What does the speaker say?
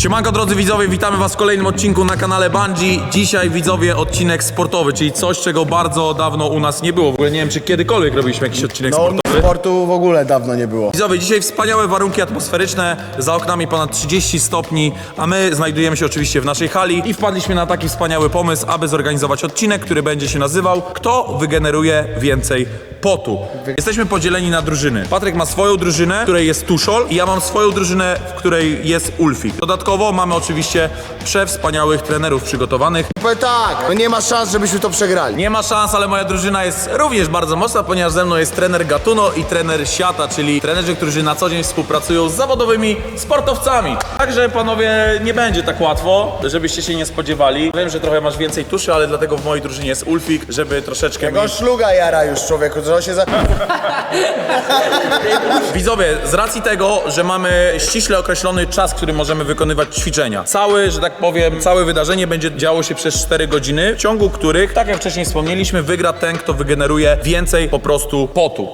Siemanko drodzy widzowie, witamy was w kolejnym odcinku na kanale Bungie. Dzisiaj widzowie odcinek sportowy, czyli coś czego bardzo dawno u nas nie było. W ogóle nie wiem czy kiedykolwiek robiliśmy jakiś odcinek No, sportowy. sportu w ogóle dawno nie było. Widzowie, dzisiaj wspaniałe warunki atmosferyczne, za oknami ponad 30 stopni, a my znajdujemy się oczywiście w naszej hali i wpadliśmy na taki wspaniały pomysł, aby zorganizować odcinek, który będzie się nazywał Kto wygeneruje więcej potu. Jesteśmy podzieleni na drużyny. Patryk ma swoją drużynę, w której jest Tuszol i ja mam swoją drużynę, w której jest Ulfik. Dodatkowo mamy oczywiście przewspaniałych trenerów przygotowanych. Powiem tak, no nie ma szans, żebyśmy to przegrali. Nie ma szans, ale moja drużyna jest również bardzo mocna, ponieważ ze mną jest trener Gatuno i trener Siata, czyli trenerzy, którzy na co dzień współpracują z zawodowymi sportowcami. Także panowie, nie będzie tak łatwo, żebyście się nie spodziewali. Wiem, że trochę masz więcej tuszy, ale dlatego w mojej drużynie jest Ulfik, żeby troszeczkę mi... Go szluga jara już człowieku, co się za... Widzowie, z racji tego, że mamy ściśle określony czas, w którym możemy wykonywać ćwiczenia, cały, że tak powiem, całe wydarzenie będzie działo się przez 4 godziny, w ciągu których, tak jak wcześniej wspomnieliśmy, wygra ten, kto wygeneruje więcej po prostu potu.